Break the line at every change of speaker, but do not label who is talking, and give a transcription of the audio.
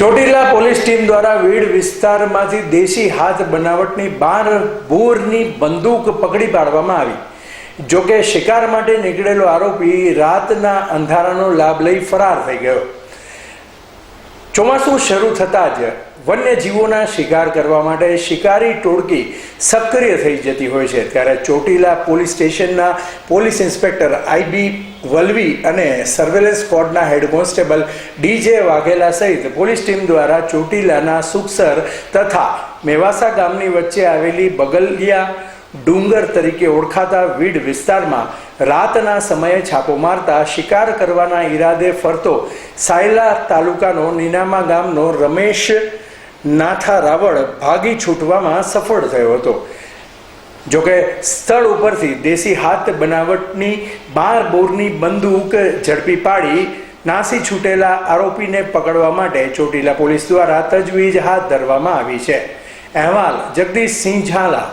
Chotila police team દ્વારા વીડ વિસ્તારમાંથી દેશી હાથ બનાવટની બાર બોરની બંદૂક પકડી પાડવામાં આવી. જોકે શિકાર માટે નીકળેલો આરોપી રાતના અંધારાનો લાભ લઈ ફરાર થઈ ગયો. ચોમાસું શરૂ થતાં જ વન્યજીવોના શિકાર કરવા માટે શિકારી ટોળકી સક્રિય થઈ જતી હોય છે. ત્યારે ચોટીલા પોલીસ સ્ટેશનના પોલીસ ઇન્સ્પેક્ટર આઈબી વલવી અને સર્વેલન્સ સ્ક્વોડના હેડ કોન્સ્ટેબલ ડીજે વાઘેલા સહિત પોલીસ ટીમ દ્વારા ચોટીલાના સુખસર તથા મેવાસા ગામની વચ્ચે આવેલી બગલિયા ડુંગર તરીકે ઓળખાતા વીડ વિસ્તારમાં રાતના સમયે છાપો મારતા શિકાર કરવાના ઈરાદે ફરતો સાયલા તાલુકાનો નીનામા ગામનો રમેશ નાથા રાવળ ભાગી છૂટવામાં સફળ થયો હતો. જોકે સ્થળ ઉપરથી દેશી હાથ બનાવટની બાર બોરની બંદૂક ઝડપી પાડી નાસી છૂટેલા આરોપીને પકડવા માટે ચોટીલા પોલીસ દ્વારા તજવીજ હાથ ધરવામાં આવી છે. અહેવાલ જગદીશસિંહ ઝાલા